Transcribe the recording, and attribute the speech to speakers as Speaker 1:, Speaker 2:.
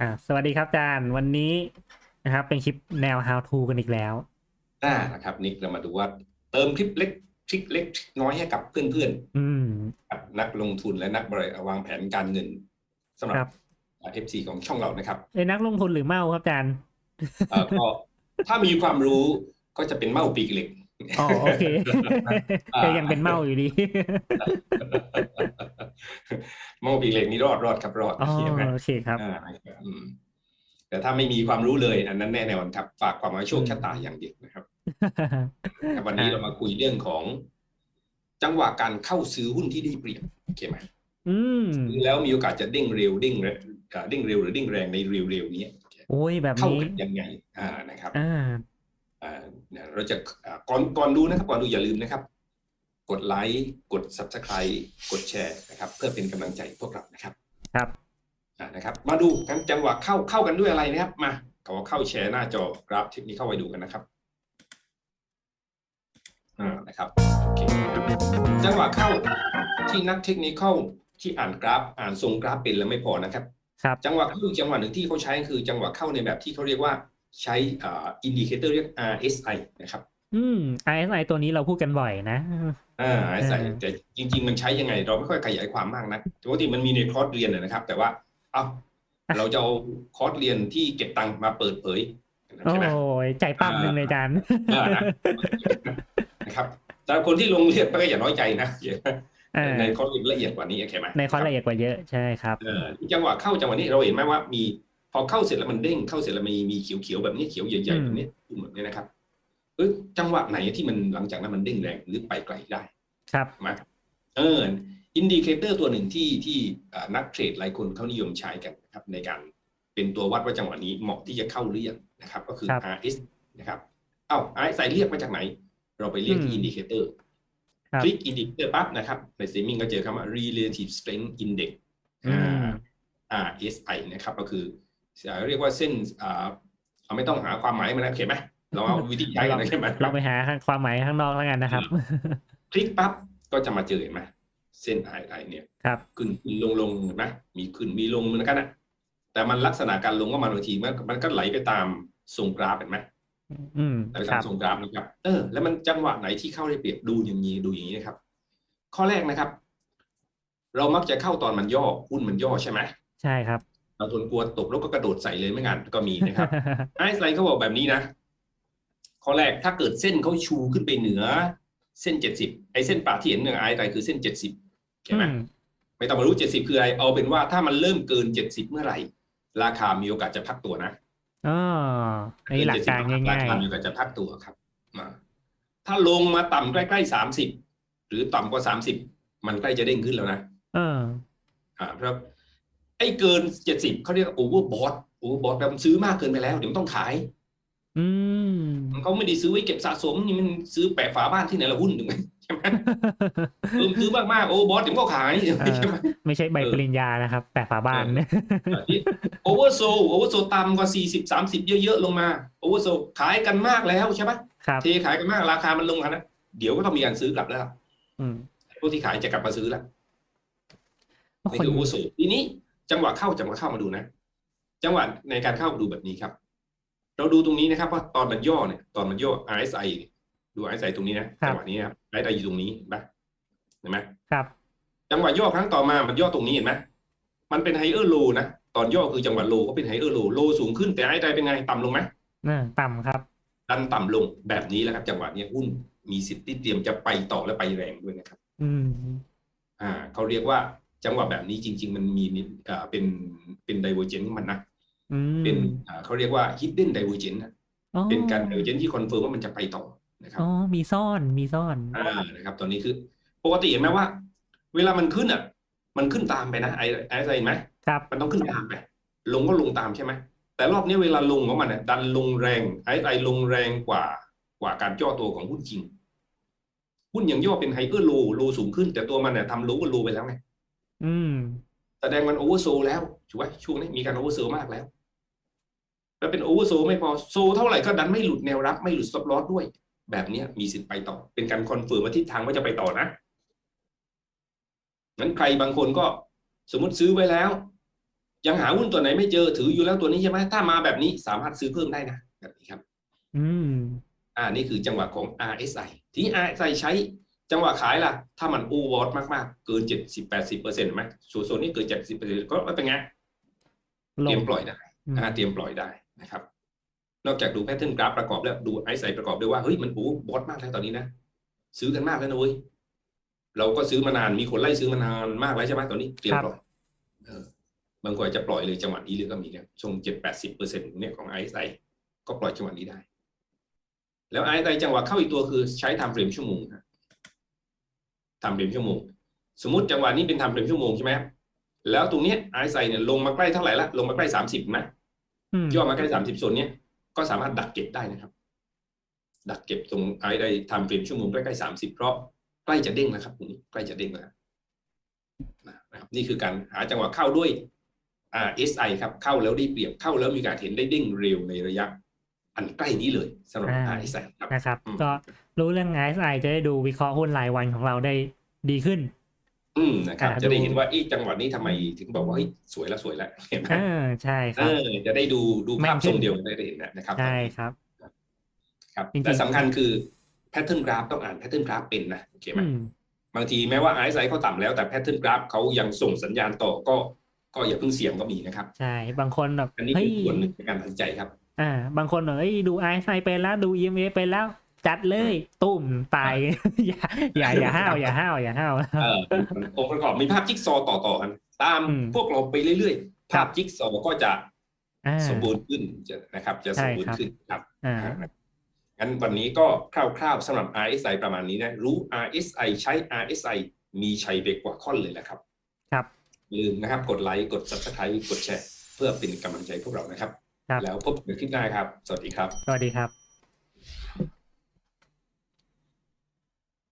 Speaker 1: อ่าสวัสดีครับอาจารย์วันนี้นะครับ เป็นคลิปแนว how to กันอีกแล้ว
Speaker 2: อ่านะครับนี่เรามาดูว่า เติมคลิปเล็กทริคเล็กทริคน้อยให้กับเพื่อน
Speaker 1: อืม
Speaker 2: ๆกับนักลงทุนและนักบริวางแผนการเงินสำหรั
Speaker 1: ครับ บ
Speaker 2: เอฟซีของช่องเรานะครับ
Speaker 1: เอ้ยนักลงทุนหรือเมาครับอาจารย์
Speaker 2: เอ่อก็ ถ้ามีความรู้ก็จะเป็นเมาปีกเหล็ก
Speaker 1: อ๋อโอเค
Speaker 2: อ่า
Speaker 1: แต่ยังเป็นเมาอยู่ดี
Speaker 2: เมาปีกเหล็กนี่รอดรอดครับรอด
Speaker 1: อ๋อ
Speaker 2: เห็นไหม
Speaker 1: โอเคครับ
Speaker 2: อ่าอืมแต่ถ้าไม่มีความรู้เลยอันนั้นแน่นอนครับฝากความหมายโชค
Speaker 1: อืม
Speaker 2: ชะตาอย่างเดียวนะครับครับวันนี้เรามาคุยเรื่องของจังหวะการเข้าซื้อหุ้นที่ได้เปรียบโอเคไหม
Speaker 1: อืม
Speaker 2: ซื้อแล้วมีโอกาสจะเด้งเร็วเด้งเร็วอ่าเด้งเร็วหรือเด้งแรงในเร็วๆนี้
Speaker 1: โอ้ยแบบ
Speaker 2: เข้า
Speaker 1: นี้
Speaker 2: กันยังไง อ่านะครับ
Speaker 1: อ่า
Speaker 2: อ่าเนี่ยเราจะอ่าก่อนก่อนดูนะครับ ก่อนดูอย่าลืมนะครับ กดไลค์กด subscribe กดแชร์นะครับเพื่อเป็นกำลังใจพวกเรานะครับ
Speaker 1: ครับ
Speaker 2: อ่านะครับ มาดูกันจังหวะเข้าเข้ากันด้วยอะไรนะครับ มาขอเข้าแชร์หน้าจอกราฟเทคนิคเข้าไปดูกันนะครับอ่านะครับโอเคจังหวะเข้าที่นักเทคนิคเข้าที่อ่านกราฟ อ่านทรงกราฟเป็นแล้วไม่พอนะครับ
Speaker 1: ครับ
Speaker 2: จังหวะเข้าอีกจังหวะหนึ่งที่เขาใช้คือจังหวะเข้าในแบบที่เขาเรียกว่าใช้อินดิเคเตอร์เรียก RSI นะครับ
Speaker 1: อืม RSI ตัวนี้เราพูดกันบ่อยนะ
Speaker 2: อ่า RSI
Speaker 1: อ่า
Speaker 2: แต่จริง ๆ มันใช้ยังไง เราไม่ค่อยขยายความมากนะปกติมันมีในคอร์สเรียนนะนะครับ แต่ว่า เอ้าเราจะเอาคอร์สเรียนที่เก็บตังค์มาเปิดเผย
Speaker 1: โอ้
Speaker 2: ใช่ไหม
Speaker 1: ยใจปั้มหนึ่งเลยอาจารย์
Speaker 2: อ่านะนะครับแต่คนที่ลงเรียนก็อย่าน้อยใจนะ
Speaker 1: เออ
Speaker 2: ในคอร์สเรียนละเอียดกว่านี้โอเคไหม
Speaker 1: ในคอร์สละเอียดกว่าเยอะใช่ครับ
Speaker 2: เออจังหวะเข้าจังหวะนี้เราเห็นไหมว่ามีพอเข้าเสร็จแล้วมันเด้งเข้าเสร็จแล้วมีมีเขียวๆแบบนี้เขียวใหญ่ๆแบบนี้ปุ่มแบบนี้นะครับ เออจังหวะไหนที่มันหลังจากนั้นมันเด้งแรงหรือไปไกลได้
Speaker 1: ครับ
Speaker 2: มาเอออินดิเคเตอร์ตัวหนึ่งที่ที่อ่านักเทรดหลายคนเขานิยมใช้กันนะครับ ในการเป็นตัววัดว่าจังหวะนี้เหมาะที่จะเข้าหรือยังนะครับ ก็คือ
Speaker 1: ครับ
Speaker 2: RS นะครับ เอ้า RSI เรียกมาจากไหน เราไปเรียกที่
Speaker 1: อืม
Speaker 2: อินดิเคเตอร์
Speaker 1: ครับ
Speaker 2: คลิกอินดิเคเตอร์ปั๊บนะครับ ในซีมิงก็เจอคำว่า relative strength index
Speaker 1: อืม
Speaker 2: อ่า RSI นะครับ ก็คืออ่าเรียกว่าเส้นอ่าเอาไม่ต้องหาความหมายมันนะโอเคไหม เราเอาวิธีใช้กันนะใช่ไหม
Speaker 1: เราไปหาความหมายข้างนอกแล้วกันนะครับ
Speaker 2: คลิกปั๊บก็จะมาเจอเห็นไหมเส้น RSI เนี่ย
Speaker 1: ครับ
Speaker 2: ขึ้นขึ้นลงลงเห็นไหมมีขึ้นมีลงเหมือนกันนะแต่มันลักษณะการลงก็มันบางทีมันมันก็ไหลไปตามทรงกราฟเห็นไหม
Speaker 1: อืม
Speaker 2: ไหลไป
Speaker 1: ค
Speaker 2: ตา
Speaker 1: รั
Speaker 2: ม
Speaker 1: บ
Speaker 2: ทรงกราฟนะครับ เออ แล้วมันจังหวะไหนที่เข้าได้เปรียบดูอย่างนี้ดูอย่างนี้นะครับ ข้อแรกนะครับ เรามักจะเข้าตอนมันย่อหุ้นมันย่อใช่ไหม
Speaker 1: ใช่ครับ
Speaker 2: บางคนกลัวตกแล้วก็กระโดดใส่เลยไม่งั้นก็มีนะครับไอซ์ไลน์เขาบอกแบบนี้นะ ข้อแรกถ้าเกิดเส้นเขาชูขึ้นไปเหนือ เส้นเจ็ดสิบไอเส้นป่าที่เห็นเนี่ยไอซ์ไลน์คือเส้นเจ็ดสิบใช่ไหม
Speaker 1: อืม
Speaker 2: ไม่ต้องมารู้เจ็ดสิบคืออะไรเอาเป็นว่าถ้ามันเริ่มเกินเจ็ดสิบเมื่อไหร่ ราคามีโอกาสจะพักตัวนะ
Speaker 1: อ๋ออันนี้หลักการ
Speaker 2: เน70
Speaker 1: ง่าย
Speaker 2: ราคามีโอกาสจะพักตัวครับมาถ้าลงมาต่ำใกล้ๆสามสิบหรือต่ำกว่าสามสิบมันใกล้จะเด้งขึ้นแล้วนะ
Speaker 1: ๆเออ
Speaker 2: อ่าครับไอ้เกินเจ็ดสิบเขาเรียกโอเวอร์บอทโอเวอร์บอทแบบซื้อมากเกินไปแล้ว เดี๋ยวมันต้องขาย
Speaker 1: อืม
Speaker 2: เขาไม่ได้ซื้อไว้เก็บสะสมนี่มันซื้อแปะฝาบ้านที่ไหนละหุ้นถูกไหมใช่ไหมเออซื้อมากๆโอ้บอสเดี๋ยวมันก็ขายใช่ไหม
Speaker 1: ไม่ใช่ใบปริญญานะครับแต่ฝาบ้าน
Speaker 2: โอเวอร์โซโอเวอร์โซต่ำกว่าสี่สิบสามสิบเยอะๆลงมาโอเวอร์โซขายกันมากแล้วใช่ไหม
Speaker 1: ครับ
Speaker 2: เทขายกันมากราคามันลงกันนะเดี๋ยวก็ต้องมีการซื้อกลับแล้ว
Speaker 1: อืม
Speaker 2: พวกที่ขายจะกลับมาซื้อแล้วนี่
Speaker 1: คน
Speaker 2: คือโอเวอร์โซทีนี้จังหวะเข้าจังหวะเข้ามาดูนะ จังหวะในการเข้าดูแบบนี้ครับ เราดูตรงนี้นะครับว่าตอนมันย่อเนี่ยตอนมันย่อ RSI เนี่ยดู RSI ตรงนี้นะจังหวะนี้นะครับ RSI อยู่ตรงนี้เห็นปะเห็นไหม
Speaker 1: ครับ
Speaker 2: จังหวะย่อครั้งต่อมามันย่อตรงนี้เห็นไหมมันเป็นไฮเออร์โลนะตอนย่อคือจังหวะโลก็เป็นไฮเออร์โลโลสูงขึ้นแต่ RSI เป็นไงต่ำลงไหม
Speaker 1: น่าต่ำครับ
Speaker 2: ดันต่ำลงแบบนี้แหละครับ จังหวะเนี้ยหุ้นมีสิทธิ์ที่เตรียมจะไปต่อและไปแรงด้วยนะครับ
Speaker 1: อืม
Speaker 2: อ่าเขาเรียกว่าจังหวะแบบนี้จริง ๆ มันมีนิดอ่าเป็นเป็นไดเวอร์เจนของมันนะ
Speaker 1: อืม
Speaker 2: เป็นอ่าเขาเรียกว่า hidden divergence นะ
Speaker 1: อ๋อ
Speaker 2: เป็นการ divergence ที่คอนเฟิร์มว่ามันจะไปต่อนะครับ
Speaker 1: อ๋อมีซ่อนมีซ่อน
Speaker 2: อ่านะครับตอนนี้คือ ปกติเห็นไหมว่า เวลามันขึ้นอะ มันขึ้นตามไปนะไอ้ไอ้อะไรเห็นไหม
Speaker 1: ครับ
Speaker 2: มันต้องขึ้นตามไป ลงก็ลงตามใช่ไหมแต่รอบนี้เวลาลงของมันเนี่ยดันลงแรงไอ้ไอ้ลงแรงกว่ากว่าการย่อตัวของหุ้นจริงหุ้นอย่างย่อเป็นไฮเออร์โลโลสูงขึ้น แต่ตัวมันเนี่ยทำโลก็โลไปแล้วไง
Speaker 1: อืม
Speaker 2: แสดงมันโอเวอร์โซแล้วถูกไหมช่วงนี้มีการโอเวอร์โซมากแล้ว แล้วเป็นโอเวอร์โซไม่พอโซเท่าไหร่ก็ดันไม่หลุดแนวรับไม่หลุดสต็อปลอสด้วย แบบเนี้ยมีสิทธิ์ไปต่อ เป็นการคอนเฟิร์มว่าทิศทางว่าจะไปต่อนะงั้นใครบางคนก็สมมติซื้อไว้แล้ว ยังหาหุ้นตัวไหนไม่เจอถืออยู่แล้วตัวนี้ใช่ไหมถ้ามาแบบนี้สามารถซื้อเพิ่มได้นะแบบนี้ครับ
Speaker 1: อืม
Speaker 2: อ่านี่คือจังหวะของ RSI ที่ RSI ใช้จังหวะขายล่ะ ถ้ามันโอวอร์มากๆ เกิน70 80เปอร์เซ็นต์ไหมส่วนโซนนี้เกิน70เปอร์เซ็นต์ก็ไม่เป็นไง
Speaker 1: ล
Speaker 2: เตรี
Speaker 1: ง
Speaker 2: ยมปล่อยได้
Speaker 1: อืม
Speaker 2: อ่าเตรียมปล่อยได้ นะครับนอกจากดูแพทเทิร์นกราฟประกอบแล้วดูไอซ์ไซประกอบด้วยว่าเฮ้ยมันโอ้บอสมากแล้วตอนนี้นะ ซื้อกันมากแล้วนะเว้ยเราก็ซื้อมานานมีคนไล่ซื้อมานานมากแล้วใช่ไหมตอนนี้เตรียมปล่อยเออบางคนอาจจะปล่อยเลยจังหวะนี้เลยก็มีเนี่ยช่วงเจ็ดแปดสิบเปอร์เซ็นต์เนี่ยของไอซ์ไซก็ปล่อยจังหวะนี้ได้ แล้วไอซ์ไซจังหวะเข้าอีกตัวคือใช้ทำเฟรมชั่วโมงนะทำเฟรมชั่วโมง สมมติจังหวะนี้เป็นทำเฟรมชั่วโมงใช่ไหมครับแล้วตรงเนี้ยไอซ์ไซเนี่ยลงมาใกล้เท่าไหร่ละลงมาใกล้สามสิบนะ
Speaker 1: อืม
Speaker 2: ย่อมาใกล้สามสิบโซนเนี้ยก็สามารถดักเก็บได้นะครับ ดักเก็บตรงไอ้ได้ทำเฟรมชั่วโมงใกล้ๆสามสิบเพราะใกล้จะเด้งแล้วครับตรงนี้ใกล้จะเด้งแล้วนะครับนี่คือการหาจังหวะเข้าด้วย RSI ครับ เข้าแล้วได้เปรียบเข้าแล้วมีการเห็นได้เด้งเร็วในระยะ อันใกล้นี้เลยสำหรับ RSI ครับ
Speaker 1: นะครับ
Speaker 2: อืม
Speaker 1: ก็รู้เรื่อง RSI จะได้ดูวิเคราะห์หุ้นรายวันของเราได้ดีขึ้น
Speaker 2: อืมนะครับ
Speaker 1: อ่า
Speaker 2: จะได้
Speaker 1: ดู
Speaker 2: เห็นว่าเอ๊ะจังหวะนี้ทำไมถึงบอกว่าเฮ้ยสวยแล้วสวยแล้วเห็นไหม
Speaker 1: อ่าใช่ค
Speaker 2: เอ
Speaker 1: รับ
Speaker 2: อจะได้ดูดู
Speaker 1: แม่
Speaker 2: ภาพ
Speaker 1: นขึ้
Speaker 2: ทร
Speaker 1: น
Speaker 2: งเดียวกันได้เห็นนะครับ
Speaker 1: ใช่ครับ
Speaker 2: ครับ
Speaker 1: จริงๆ
Speaker 2: แต่สำคัญคือแพทเทิร์นกราฟต้องอ่านแพทเทิร์นกราฟเป็นนะโอเคไหม
Speaker 1: อืม
Speaker 2: บางทีแม้ว่า RSI เขาต่ำแล้วแต่แพทเทิร์นกราฟเขายังส่งสัญญาณต่อก็ก็อย่าเพิ่งเสี่ยงก็มีนะครับ
Speaker 1: ใช่ บางคนแบบ
Speaker 2: อันนี้
Speaker 1: เฮ้
Speaker 2: คื
Speaker 1: ย
Speaker 2: อส่วนหนึ่งในการตัดสินใจครับ
Speaker 1: อ่า บางคนบอกเอ้ยดู RSI ไปแล้วดู EMA ไปแล้ว จัดเลยตุ่มตาย อย่าอย่าอย่าห้าวอย่าห้าวอย่าห้าว
Speaker 2: เออองค์ประกอบมีภาพจิ๊กซอว์ต่อๆกัน ตาม
Speaker 1: อืม
Speaker 2: พวกเราไปเรื่อยๆ
Speaker 1: ครั
Speaker 2: ภา
Speaker 1: บ
Speaker 2: พจิ๊กซอว์ก็จะ
Speaker 1: อ่า
Speaker 2: สมบูรณ์ขึ้นจะนะครับ จะสมบูรณ์ขึ้นครับ
Speaker 1: อ่า
Speaker 2: งั้นวันนี้ก็คร่าวๆสำหรับ RSI ประมาณนี้นะ รู้ RSI ใช้ RSI มีชัยไปกว่าค่อนเลยแหละครับ
Speaker 1: ครับ
Speaker 2: อย่าลืมนะครับ กดไลค์กด subscribe กดแชร์ เพื่อเป็นกำลังใจพวกเรานะครับ
Speaker 1: ครับ
Speaker 2: แล้วพบกันคลิปหน้าครับ สวัสดีครับ
Speaker 1: สวัสดีครับ